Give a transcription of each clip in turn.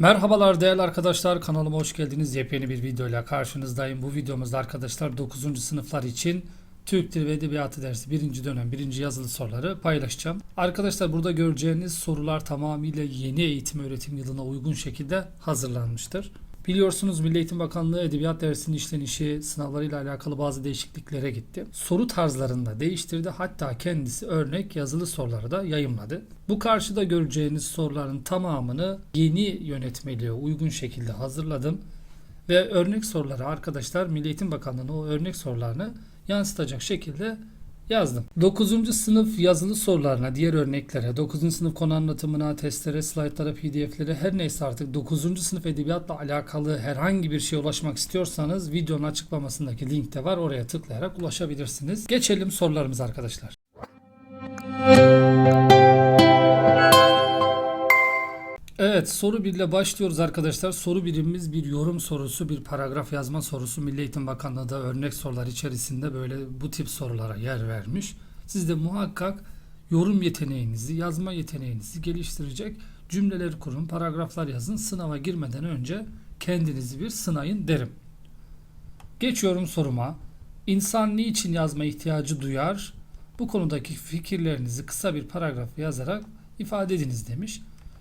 Merhabalar değerli arkadaşlar kanalıma hoş geldiniz. Yepyeni bir videoyla karşınızdayım. Bu videomuzda arkadaşlar 9. sınıflar için Türk Dili ve Edebiyatı dersi 1. dönem 1. yazılı soruları paylaşacağım. Arkadaşlar burada göreceğiniz sorular tamamıyla yeni eğitim öğretim yılına uygun şekilde hazırlanmıştır. Biliyorsunuz Milli Eğitim Bakanlığı edebiyat dersinin işlenişi sınavlarıyla alakalı bazı değişikliklere gitti. Soru tarzlarını da değiştirdi. Hatta kendisi örnek yazılı soruları da yayımladı. Bu karşıda göreceğiniz soruların tamamını yeni yönetmeliğe uygun şekilde hazırladım. Ve örnek soruları arkadaşlar Milli Eğitim Bakanlığı'nın o örnek sorularını yansıtacak şekilde yazdım. 9. sınıf yazılı sorularına, diğer örneklere, 9. sınıf konu anlatımına, testlere, slaytlara, pdf'lere her neyse artık 9. sınıf edebiyatla alakalı herhangi bir şeye ulaşmak istiyorsanız videonun açıklamasındaki linkte var. Oraya tıklayarak ulaşabilirsiniz. Geçelim sorularımıza arkadaşlar. Evet soru 1 ile başlıyoruz arkadaşlar. Soru birimimiz bir yorum sorusu, bir paragraf yazma sorusu. Milli Eğitim Bakanlığı da örnek sorular içerisinde böyle bu tip sorulara yer vermiş. Siz de muhakkak yorum yeteneğinizi, yazma yeteneğinizi geliştirecek cümleler kurun, paragraflar yazın. Sınava girmeden önce kendinizi bir sınayın derim. Geçiyorum soruma. İnsan niçin yazma ihtiyacı duyar? Bu konudaki fikirlerinizi kısa bir paragraf yazarak ifade ediniz demiş.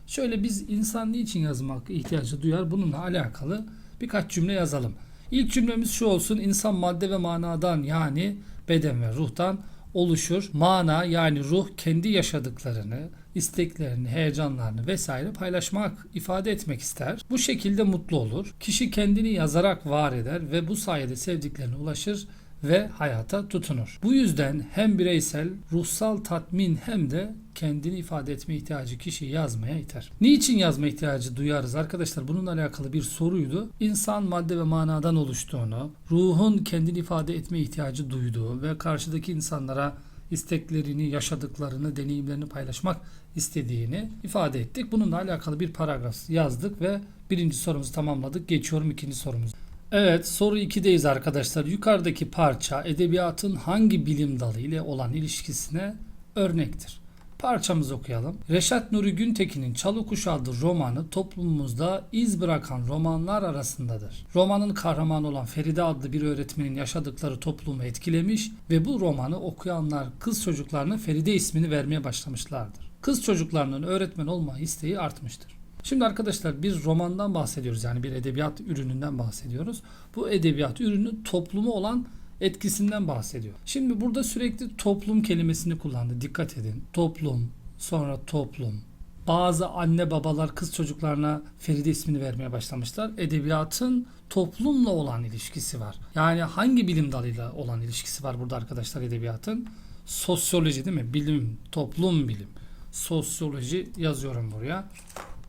Şöyle biz insan niçin yazmak ihtiyacı duyar? Bununla alakalı birkaç cümle yazalım. İlk cümlemiz şu olsun. İnsan madde ve manadan yani beden ve ruhtan oluşur. Mana yani ruh kendi yaşadıklarını, isteklerini, heyecanlarını vesaire paylaşmak, ifade etmek ister. Bu şekilde mutlu olur. Kişi kendini yazarak var eder ve bu sayede sevdiklerine ulaşır ve hayata tutunur. Bu yüzden hem bireysel, ruhsal tatmin hem de kendini ifade etme ihtiyacı kişiyi yazmaya iter. Niçin yazma ihtiyacı duyarız arkadaşlar? Bununla alakalı bir soruydu. İnsan madde ve manadan oluştuğunu, ruhun kendini ifade etme ihtiyacı duyduğu ve karşıdaki insanlara isteklerini, yaşadıklarını, deneyimlerini paylaşmak istediğini ifade ettik. Bununla alakalı bir paragraf yazdık ve birinci sorumuzu tamamladık. Geçiyorum ikinci sorumuza. Evet soru 2'deyiz arkadaşlar. Yukarıdaki parça edebiyatın hangi bilim dalı ile olan ilişkisine örnektir. Parçamızı okuyalım. Reşat Nuri Güntekin'in Çalı Kuşu adlı romanı toplumumuzda iz bırakan romanlar arasındadır. Romanın kahramanı olan Feride adlı bir öğretmenin yaşadıkları toplumu etkilemiş ve bu romanı okuyanlar kız çocuklarına Feride ismini vermeye başlamışlardır. Kız çocuklarının öğretmen olma isteği artmıştır. Şimdi arkadaşlar bir romandan bahsediyoruz yani bir edebiyat ürününden bahsediyoruz. Bu edebiyat ürünü toplumu olan etkisinden bahsediyor. Şimdi burada sürekli toplum kelimesini kullandı. Dikkat edin. Toplum, sonra toplum. Bazı anne babalar kız çocuklarına Feride ismini vermeye başlamışlar. Edebiyatın toplumla olan ilişkisi var. Yani hangi bilim dalıyla olan ilişkisi var burada arkadaşlar edebiyatın? Sosyoloji değil mi? Bilim, toplum bilim. Sosyoloji yazıyorum buraya.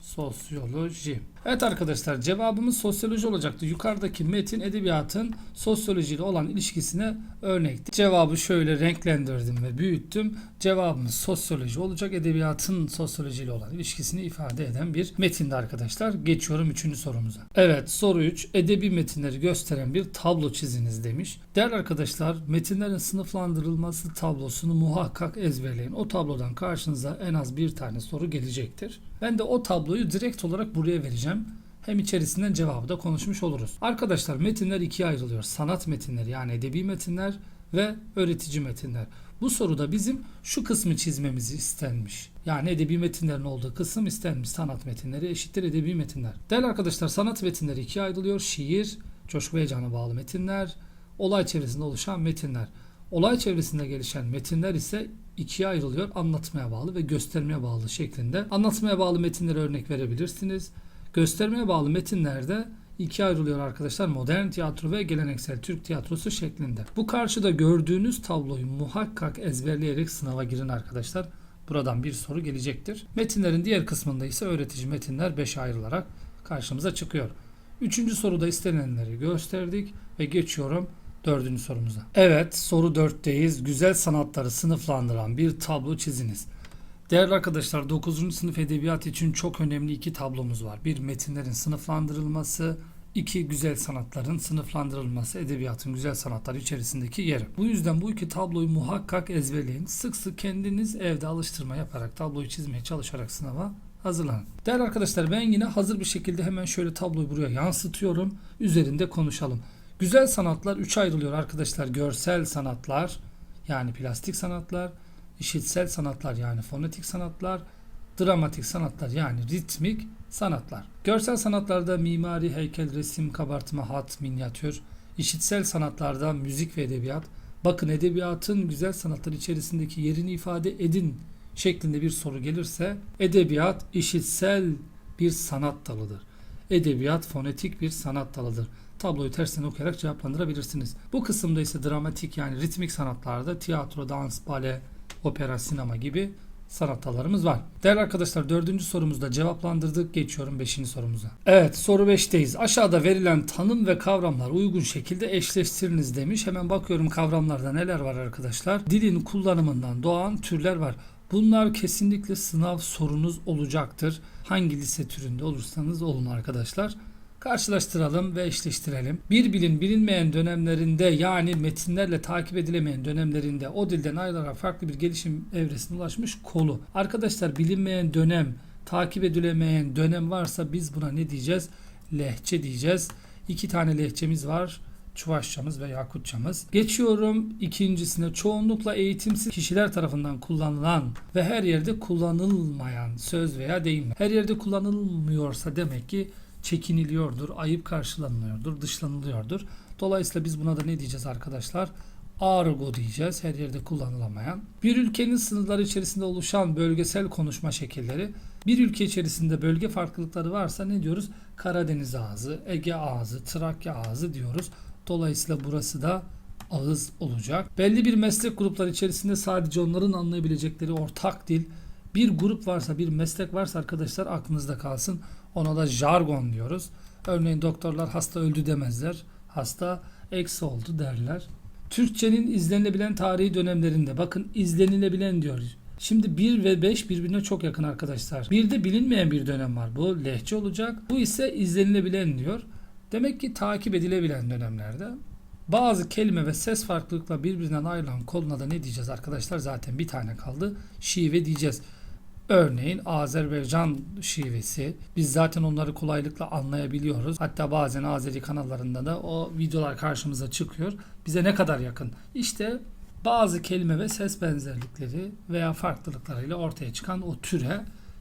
Sosyoloji. Evet arkadaşlar cevabımız sosyoloji olacaktı. Yukarıdaki metin edebiyatın sosyolojiyle olan ilişkisine örnekti. Cevabı şöyle renklendirdim ve büyüttüm. Cevabımız sosyoloji olacak. Edebiyatın sosyolojiyle olan ilişkisini ifade eden bir metinde arkadaşlar. Geçiyorum 3. sorumuza. Evet soru 3. Edebi metinleri gösteren bir tablo çiziniz demiş. Değerli arkadaşlar metinlerin sınıflandırılması tablosunu muhakkak ezberleyin. O tablodan karşınıza en az bir tane soru gelecektir. Ben de o tabloyu direkt olarak buraya vereceğim. Hem içerisinden cevabı da konuşmuş oluruz. Arkadaşlar metinler ikiye ayrılıyor. Sanat metinleri yani edebi metinler ve öğretici metinler. Bu soruda bizim şu kısmı çizmemizi istenmiş. Yani edebi metinlerin olduğu kısım istenmiş. Sanat metinleri eşittir edebi metinler. Değerli arkadaşlar sanat metinleri ikiye ayrılıyor. Şiir, coşku heyecana bağlı metinler, olay çevresinde oluşan metinler. Olay çevresinde gelişen metinler ise ikiye ayrılıyor. Anlatmaya bağlı ve göstermeye bağlı şeklinde. Anlatmaya bağlı metinlere örnek verebilirsiniz. Göstermeye bağlı metinlerde ikiye ayrılıyor arkadaşlar. Modern tiyatro ve geleneksel Türk tiyatrosu şeklinde. Bu karşıda gördüğünüz tabloyu muhakkak ezberleyerek sınava girin arkadaşlar. Buradan bir soru gelecektir. Metinlerin diğer kısmında ise öğretici metinler 5'e ayrılarak karşımıza çıkıyor. Üçüncü soruda istenenleri gösterdik ve geçiyorum dördüncü sorumuza. Evet soru dörtteyiz. Güzel sanatları sınıflandıran bir tablo çiziniz. Değerli arkadaşlar 9. sınıf edebiyat için çok önemli iki tablomuz var. Bir metinlerin sınıflandırılması, iki güzel sanatların sınıflandırılması, edebiyatın güzel sanatları içerisindeki yeri. Bu yüzden bu iki tabloyu muhakkak ezberleyin. Sık sık kendiniz evde alıştırma yaparak, tabloyu çizmeye çalışarak sınava hazırlanın. Değerli arkadaşlar ben yine hazır bir şekilde hemen şöyle tabloyu buraya yansıtıyorum. Üzerinde konuşalım. Güzel sanatlar 3'e ayrılıyor arkadaşlar. Görsel sanatlar yani plastik sanatlar, işitsel sanatlar yani fonetik sanatlar, dramatik sanatlar yani ritmik sanatlar. Görsel sanatlarda mimari, heykel, resim, kabartma, hat, minyatür, işitsel sanatlarda müzik ve edebiyat. Bakın edebiyatın güzel sanatlar içerisindeki yerini ifade edin şeklinde bir soru gelirse edebiyat işitsel bir sanat dalıdır. Edebiyat fonetik bir sanat dalıdır. Tabloyu tersten okuyarak cevaplandırabilirsiniz. Bu kısımda ise dramatik yani ritmik sanatlarda tiyatro, dans, bale, opera, sinema gibi sanat dallarımız var. Değerli arkadaşlar dördüncü sorumuzda cevaplandırdık. Geçiyorum beşinci sorumuza. Evet soru 5'teyiz. Aşağıda verilen tanım ve kavramlar uygun şekilde eşleştiriniz demiş. Hemen bakıyorum kavramlarda neler var arkadaşlar. Dilin kullanımından doğan türler var. Bunlar kesinlikle sınav sorunuz olacaktır. Hangi lise türünde olursanız olun arkadaşlar. Karşılaştıralım ve eşleştirelim. Bir bilin bilinmeyen dönemlerinde yani metinlerle takip edilemeyen dönemlerinde o dilden ayrılarak farklı bir gelişim evresine ulaşmış kolu. Arkadaşlar bilinmeyen dönem, takip edilemeyen dönem varsa biz buna ne diyeceğiz? Lehçe diyeceğiz. İki tane lehçemiz var. Çuvaşçamız ve Yakutçamız. Geçiyorum ikincisine çoğunlukla eğitimsiz kişiler tarafından kullanılan ve her yerde kullanılmayan söz veya deyimler. Her yerde kullanılmıyorsa demek ki çekiniliyordur, ayıp karşılanılıyordur, dışlanılıyordur. Dolayısıyla biz buna da ne diyeceğiz arkadaşlar? Argo diyeceğiz. Her yerde kullanılamayan. Bir ülkenin sınırları içerisinde oluşan bölgesel konuşma şekilleri. Bir ülke içerisinde bölge farklılıkları varsa ne diyoruz? Karadeniz ağzı, Ege ağzı, Trakya ağzı diyoruz. Dolayısıyla burası da ağız olacak. Belli bir meslek grupları içerisinde sadece onların anlayabilecekleri ortak dil. Bir grup varsa, bir meslek varsa arkadaşlar aklınızda kalsın. Ona da jargon diyoruz. Örneğin doktorlar hasta öldü demezler. Hasta eksi oldu derler. Türkçenin izlenilebilen tarihi dönemlerinde bakın izlenilebilen diyor. Şimdi 1 ve 5 birbirine çok yakın arkadaşlar. Bir de bilinmeyen bir dönem var. Bu lehçe olacak. Bu ise izlenilebilen diyor. Demek ki takip edilebilen dönemlerde bazı kelime ve ses farklılıkla birbirinden ayrılan koluna da ne diyeceğiz arkadaşlar? Zaten bir tane kaldı. Şive diyeceğiz. Örneğin Azerbaycan şivesi. Biz zaten onları kolaylıkla anlayabiliyoruz. Hatta bazen Azeri kanallarında da o videolar karşımıza çıkıyor. Bize ne kadar yakın. İşte bazı kelime ve ses benzerlikleri veya farklılıklarıyla ortaya çıkan o türe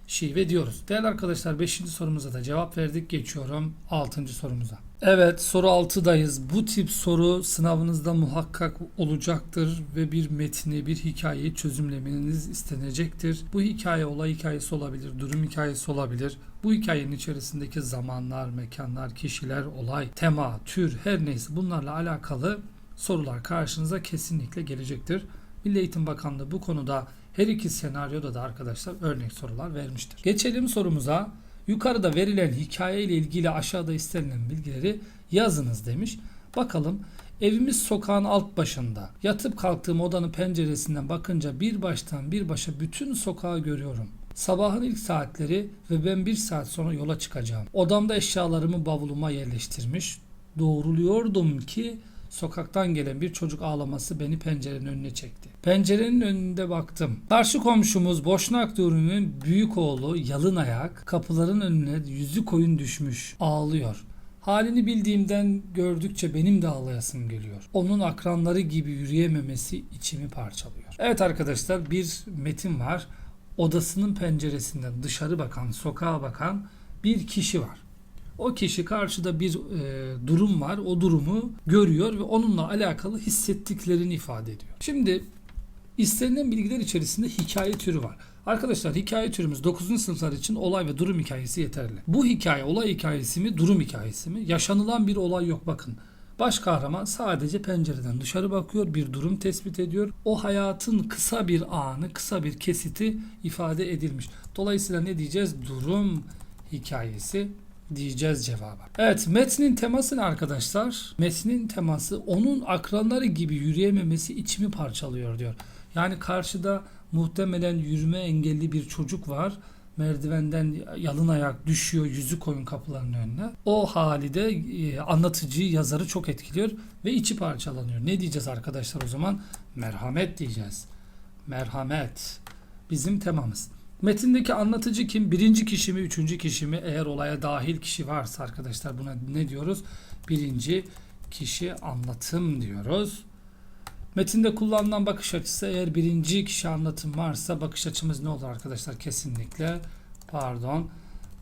şive diyoruz. Değerli arkadaşlar 5. sorumuza da cevap verdik. Geçiyorum 6. sorumuza. Evet soru 6'dayız. Bu tip soru sınavınızda muhakkak olacaktır ve bir metni, bir hikayeyi çözümlemeniz istenecektir. Bu hikaye olay hikayesi olabilir, durum hikayesi olabilir. Bu hikayenin içerisindeki zamanlar, mekanlar, kişiler, olay, tema, tür her neyse bunlarla alakalı sorular karşınıza kesinlikle gelecektir. Milli Eğitim Bakanlığı bu konuda her iki senaryoda da arkadaşlar örnek sorular vermiştir. Geçelim sorumuza. Yukarıda verilen hikaye ile ilgili aşağıda istenilen bilgileri yazınız demiş. Bakalım evimiz sokağın alt başında. Yatıp kalktığım odanın penceresinden bakınca bir baştan bir başa bütün sokağı görüyorum. Sabahın ilk saatleri ve ben bir saat sonra yola çıkacağım. Odamda eşyalarımı bavuluma yerleştirmiş. Doğruluyordum ki sokaktan gelen bir çocuk ağlaması beni pencerenin önüne çekti. Pencerenin önünde baktım. Karşı komşumuz Boşnak Dürü'nün büyük oğlu Yalın Ayak kapıların önüne yüzü koyun düşmüş. Ağlıyor. Halini bildiğimden gördükçe benim de ağlayasım geliyor. Onun akranları gibi yürüyememesi içimi parçalıyor. Evet arkadaşlar bir metin var. Odasının penceresinden dışarı bakan, sokağa bakan bir kişi var. O kişi karşıda bir e, durum var. O durumu görüyor ve onunla alakalı hissettiklerini ifade ediyor. Şimdi istenilen bilgiler içerisinde hikaye türü var. Arkadaşlar hikaye türümüz 9. sınıflar için olay ve durum hikayesi yeterli. Bu hikaye olay hikayesi mi, durum hikayesi mi? Yaşanılan bir olay yok bakın. Baş kahraman sadece pencereden dışarı bakıyor, bir durum tespit ediyor. O hayatın kısa bir anı, kısa bir kesiti ifade edilmiş. Dolayısıyla ne diyeceğiz? Durum hikayesi diyeceğiz cevaba. Evet metnin teması ne arkadaşlar? Metnin teması onun akranları gibi yürüyememesi içimi parçalıyor diyor. Yani karşıda muhtemelen yürüme engelli bir çocuk var. Merdivenden yalın ayak düşüyor yüzü koyun kapılarının önüne. O hali de e, anlatıcıyı yazarı çok etkiliyor ve içi parçalanıyor. Ne diyeceğiz arkadaşlar o zaman? Merhamet diyeceğiz. Merhamet bizim temamız. Metindeki anlatıcı kim? Birinci kişi mi, üçüncü kişi mi? Eğer olaya dahil kişi varsa arkadaşlar buna ne diyoruz? Birinci kişi anlatım diyoruz. Metinde kullanılan bakış açısı eğer birinci kişi anlatım varsa bakış açımız ne olur arkadaşlar? Kesinlikle pardon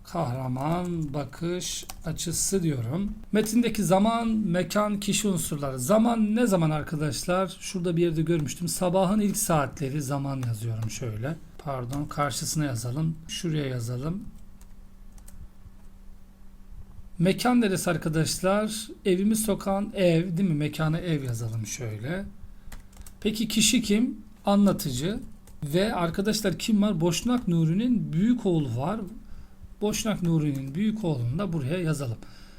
kahraman bakış açısı diyorum. Metindeki zaman, mekan, kişi unsurları. Zaman ne zaman arkadaşlar? Şurada bir yerde görmüştüm. Sabahın ilk saatleri zaman yazıyorum şöyle. Pardon karşısına yazalım. Şuraya yazalım. Mekan neresi arkadaşlar? Evimiz sokağın ev değil mi? Mekana ev yazalım şöyle. Peki kişi kim? Anlatıcı. Ve arkadaşlar kim var? Boşnak Nuri'nin büyük oğlu var. Boşnak Nuri'nin büyük oğlunu da buraya yazalım.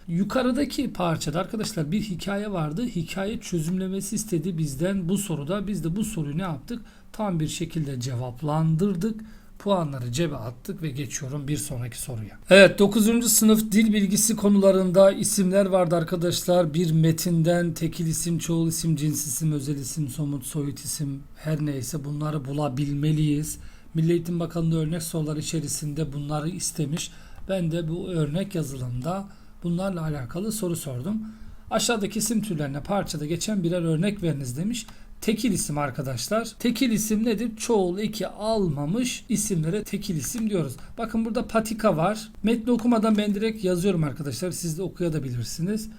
Yukarıdaki parçada arkadaşlar bir hikaye vardı. Hikaye çözümlemesi istedi bizden bu soruda. Biz de bu soruyu ne yaptık? Tam bir şekilde cevaplandırdık. Puanları cebe attık ve geçiyorum bir sonraki soruya. Evet 9. sınıf dil bilgisi konularında isimler vardı arkadaşlar. Bir metinden tekil isim, çoğul isim, cins isim, özel isim, somut, soyut isim her neyse bunları bulabilmeliyiz. Milli Eğitim Bakanlığı örnek soruları içerisinde bunları istemiş. Ben de bu örnek yazılımda bunlarla alakalı soru sordum. Aşağıdaki isim türlerine parçada geçen birer örnek veriniz demiş. Tekil isim arkadaşlar. Tekil isim nedir? Çoğul eki almamış isimlere tekil isim diyoruz. Bakın burada patika var. Metni okumadan ben direkt yazıyorum arkadaşlar. Siz de okuyabilirsiniz.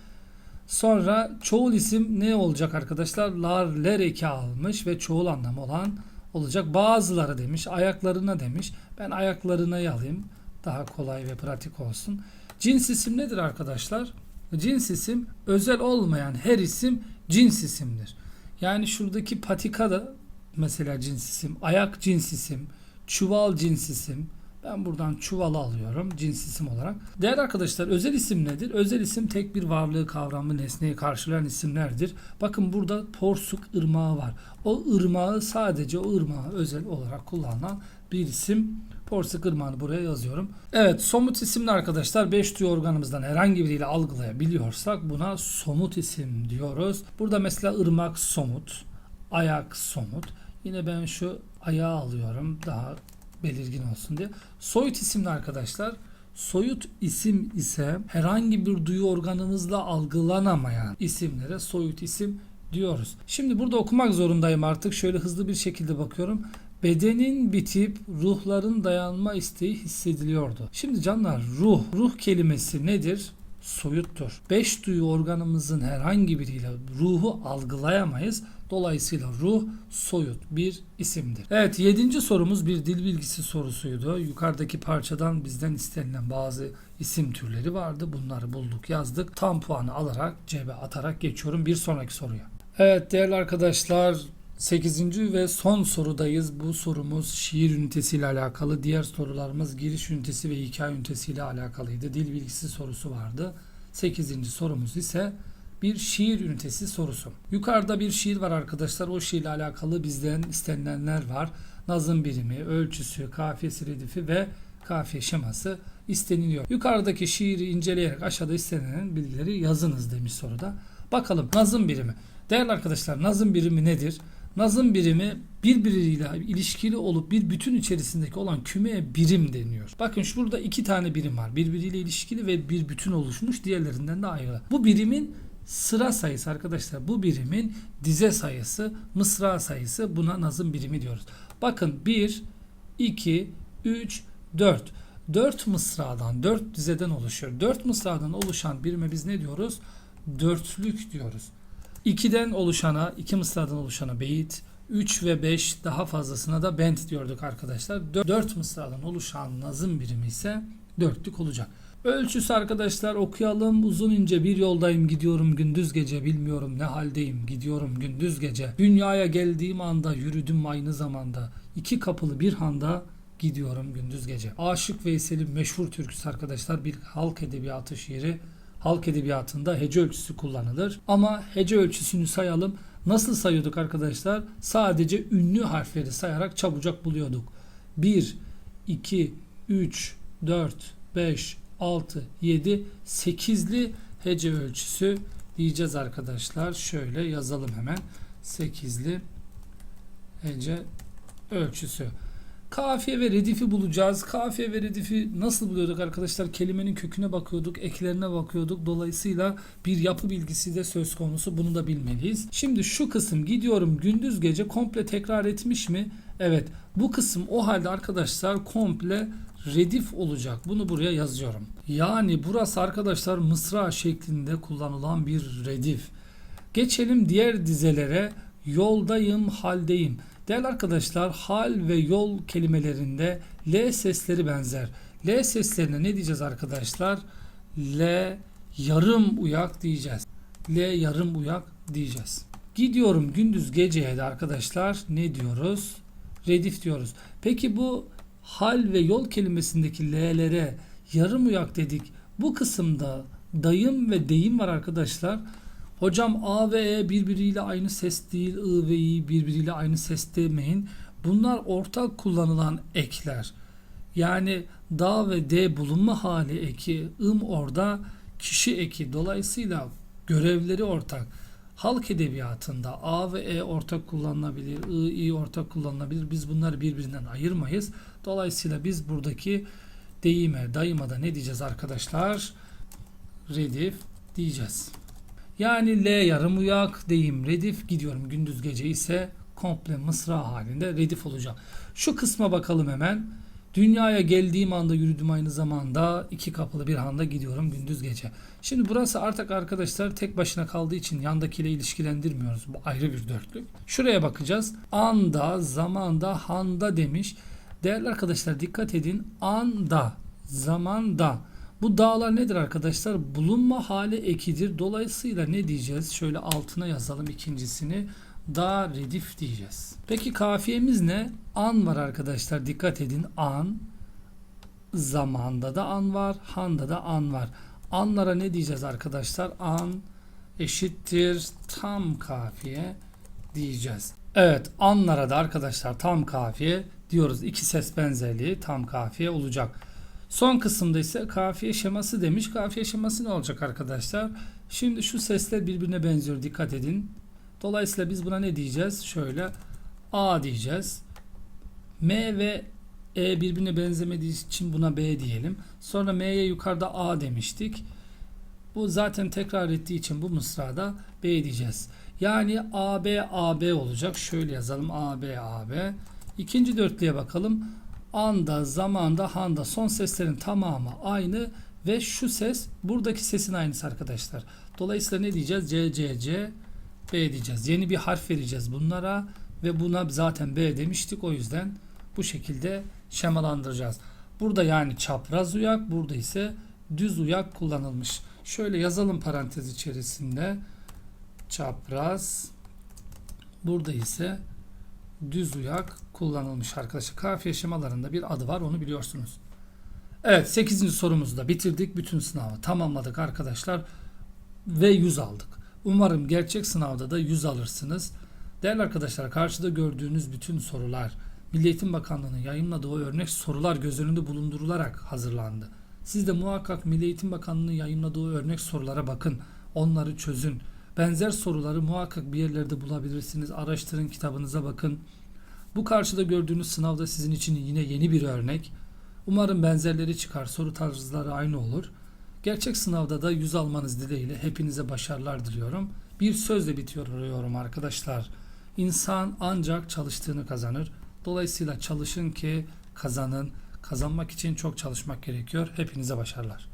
Sonra çoğul isim ne olacak arkadaşlar? Lar, ler eki almış ve çoğul anlamı olan olacak. Bazıları demiş, ayaklarına demiş. Ben ayaklarına alayım. Daha kolay ve pratik olsun. Cins isim nedir arkadaşlar? Cins isim özel olmayan her isim cins isimdir. Yani şuradaki patika da mesela cins isim, ayak cins isim, çuval cins isim. Ben buradan çuvalı alıyorum cins isim olarak. Değerli arkadaşlar özel isim nedir? Özel isim tek bir varlığı kavramı nesneyi karşılayan isimlerdir. Bakın burada Porsuk ırmağı var. O ırmağı sadece o ırmağı özel olarak kullanılan bir isim. Porsuk ırmağını buraya yazıyorum. Evet somut isimli arkadaşlar 5 duyu organımızdan herhangi biriyle algılayabiliyorsak buna somut isim diyoruz. Burada mesela ırmak somut, ayak somut. Yine ben şu ayağı alıyorum daha belirgin olsun diye. Soyut isimli arkadaşlar. Soyut isim ise herhangi bir duyu organımızla algılanamayan isimlere soyut isim diyoruz. Şimdi burada okumak zorundayım artık. Şöyle hızlı bir şekilde bakıyorum. Bedenin bitip ruhların dayanma isteği hissediliyordu. Şimdi canlar ruh, ruh kelimesi nedir? Soyuttur. Beş duyu organımızın herhangi biriyle ruhu algılayamayız. Dolayısıyla ruh soyut bir isimdir. Evet yedinci sorumuz bir dil bilgisi sorusuydu. Yukarıdaki parçadan bizden istenilen bazı isim türleri vardı. Bunları bulduk yazdık. Tam puanı alarak cebe atarak geçiyorum bir sonraki soruya. Evet değerli arkadaşlar 8. ve son sorudayız. Bu sorumuz şiir ünitesiyle alakalı. Diğer sorularımız giriş ünitesi ve hikaye ünitesiyle alakalıydı. Dil bilgisi sorusu vardı. 8. sorumuz ise bir şiir ünitesi sorusu. Yukarıda bir şiir var arkadaşlar. O şiirle alakalı bizden istenilenler var. Nazım birimi, ölçüsü, kafiyesi redifi ve kafiye şeması isteniliyor. Yukarıdaki şiiri inceleyerek aşağıda istenilen bilgileri yazınız demiş soruda. Bakalım nazım birimi. Değerli arkadaşlar nazım birimi nedir? Nazım birimi birbiriyle ilişkili olup bir bütün içerisindeki olan kümeye birim deniyor. Bakın şurada iki tane birim var. Birbiriyle ilişkili ve bir bütün oluşmuş diğerlerinden de ayrı. Bu birimin sıra sayısı arkadaşlar. Bu birimin dize sayısı, mısra sayısı buna nazım birimi diyoruz. Bakın 1, 2, 3, 4. 4 mısradan, 4 dizeden oluşuyor. 4 mısradan oluşan birime biz ne diyoruz? Dörtlük diyoruz. 2'den oluşana, 2 mısradan oluşana beyit, 3 ve 5 daha fazlasına da bent diyorduk arkadaşlar. 4 mısradan oluşan nazım birimi ise dörtlük olacak. Ölçüsü arkadaşlar okuyalım. Uzun ince bir yoldayım gidiyorum gündüz gece bilmiyorum ne haldeyim gidiyorum gündüz gece. Dünyaya geldiğim anda yürüdüm aynı zamanda. İki kapılı bir handa gidiyorum gündüz gece. Aşık Veysel'in meşhur türküsü arkadaşlar bir halk edebiyatı şiiri. Halk edebiyatında hece ölçüsü kullanılır. Ama hece ölçüsünü sayalım. Nasıl sayıyorduk arkadaşlar? Sadece ünlü harfleri sayarak çabucak buluyorduk. 1, 2, 3, 4, 5, 6, 7, 8'li hece ölçüsü diyeceğiz arkadaşlar. Şöyle yazalım hemen. 8'li hece ölçüsü. Kafiye ve redifi bulacağız. Kafiye ve redifi nasıl buluyorduk arkadaşlar? Kelimenin köküne bakıyorduk, eklerine bakıyorduk. Dolayısıyla bir yapı bilgisi de söz konusu. Bunu da bilmeliyiz. Şimdi şu kısım gidiyorum gündüz gece komple tekrar etmiş mi? Evet. Bu kısım o halde arkadaşlar komple redif olacak. Bunu buraya yazıyorum. Yani burası arkadaşlar mısra şeklinde kullanılan bir redif. Geçelim diğer dizelere. Yoldayım, haldeyim. Değerli arkadaşlar hal ve yol kelimelerinde L sesleri benzer. L seslerine ne diyeceğiz arkadaşlar? L yarım uyak diyeceğiz. L yarım uyak diyeceğiz. Gidiyorum gündüz geceye de arkadaşlar ne diyoruz? Redif diyoruz. Peki bu hal ve yol kelimesindeki L'lere yarım uyak dedik. Bu kısımda dayım ve deyim var arkadaşlar. Hocam A ve E birbiriyle aynı ses değil, I ve I birbiriyle aynı ses demeyin. Bunlar ortak kullanılan ekler. Yani da ve D bulunma hali eki, ım orada kişi eki. Dolayısıyla görevleri ortak. Halk edebiyatında A ve E ortak kullanılabilir, I, I ortak kullanılabilir. Biz bunları birbirinden ayırmayız. Dolayısıyla biz buradaki deyime, dayıma da ne diyeceğiz arkadaşlar? Redif diyeceğiz. Yani L yarım uyak, deyim redif, gidiyorum gündüz gece ise komple mısra halinde redif olacak. Şu kısma bakalım hemen. Dünyaya geldiğim anda yürüdüm aynı zamanda iki kapılı bir handa gidiyorum gündüz gece. Şimdi burası artık arkadaşlar tek başına kaldığı için yandakiyle ilişkilendirmiyoruz. Bu ayrı bir dörtlük. Şuraya bakacağız. Anda, zamanda, handa demiş. Değerli arkadaşlar dikkat edin. Anda, zamanda. Bu dağlar nedir arkadaşlar? Bulunma hali ekidir. Dolayısıyla ne diyeceğiz? Şöyle altına yazalım ikincisini. Da redif diyeceğiz. Peki kafiyemiz ne? An var arkadaşlar. Dikkat edin. An. Zamanda da an var. Handa da an var. Anlara ne diyeceğiz arkadaşlar? An eşittir tam kafiye diyeceğiz. Evet anlara da arkadaşlar tam kafiye diyoruz. İki ses benzerliği tam kafiye olacak. Son kısımda ise kafiye şeması demiş. Kafiye şeması ne olacak arkadaşlar? Şimdi şu sesler birbirine benziyor. Dikkat edin. Dolayısıyla biz buna ne diyeceğiz? Şöyle A diyeceğiz. M ve E birbirine benzemediği için buna B diyelim. Sonra M'ye yukarıda A demiştik. Bu zaten tekrar ettiği için bu mısrada B diyeceğiz. Yani AB AB olacak. Şöyle yazalım AB AB. İkinci dörtlüye bakalım. Anda, zamanda, handa son seslerin tamamı aynı ve şu ses buradaki sesin aynısı arkadaşlar. Dolayısıyla ne diyeceğiz? C, C, C, B diyeceğiz. Yeni bir harf vereceğiz bunlara ve buna zaten B demiştik. O yüzden bu şekilde şemalandıracağız. Burada yani çapraz uyak, burada ise düz uyak kullanılmış. Şöyle yazalım parantez içerisinde. Çapraz. Burada ise düz uyak kullanılmış arkadaşlar. Kafiye şemalarında bir adı var onu biliyorsunuz. Evet 8. sorumuzu da bitirdik. Bütün sınavı tamamladık arkadaşlar. Ve 100 aldık. Umarım gerçek sınavda da 100 alırsınız. Değerli arkadaşlar karşıda gördüğünüz bütün sorular Milli Eğitim Bakanlığı'nın yayınladığı örnek sorular göz önünde bulundurularak hazırlandı. Siz de muhakkak Milli Eğitim Bakanlığı'nın yayınladığı örnek sorulara bakın. Onları çözün. Benzer soruları muhakkak bir yerlerde bulabilirsiniz. Araştırın, kitabınıza bakın. Bu karşıda gördüğünüz sınavda sizin için yine yeni bir örnek. Umarım benzerleri çıkar, soru tarzları aynı olur. Gerçek sınavda da yüz almanız dileğiyle hepinize başarılar diliyorum. Bir sözle bitiyorum arkadaşlar. İnsan ancak çalıştığını kazanır. Dolayısıyla çalışın ki kazanın. Kazanmak için çok çalışmak gerekiyor. Hepinize başarılar.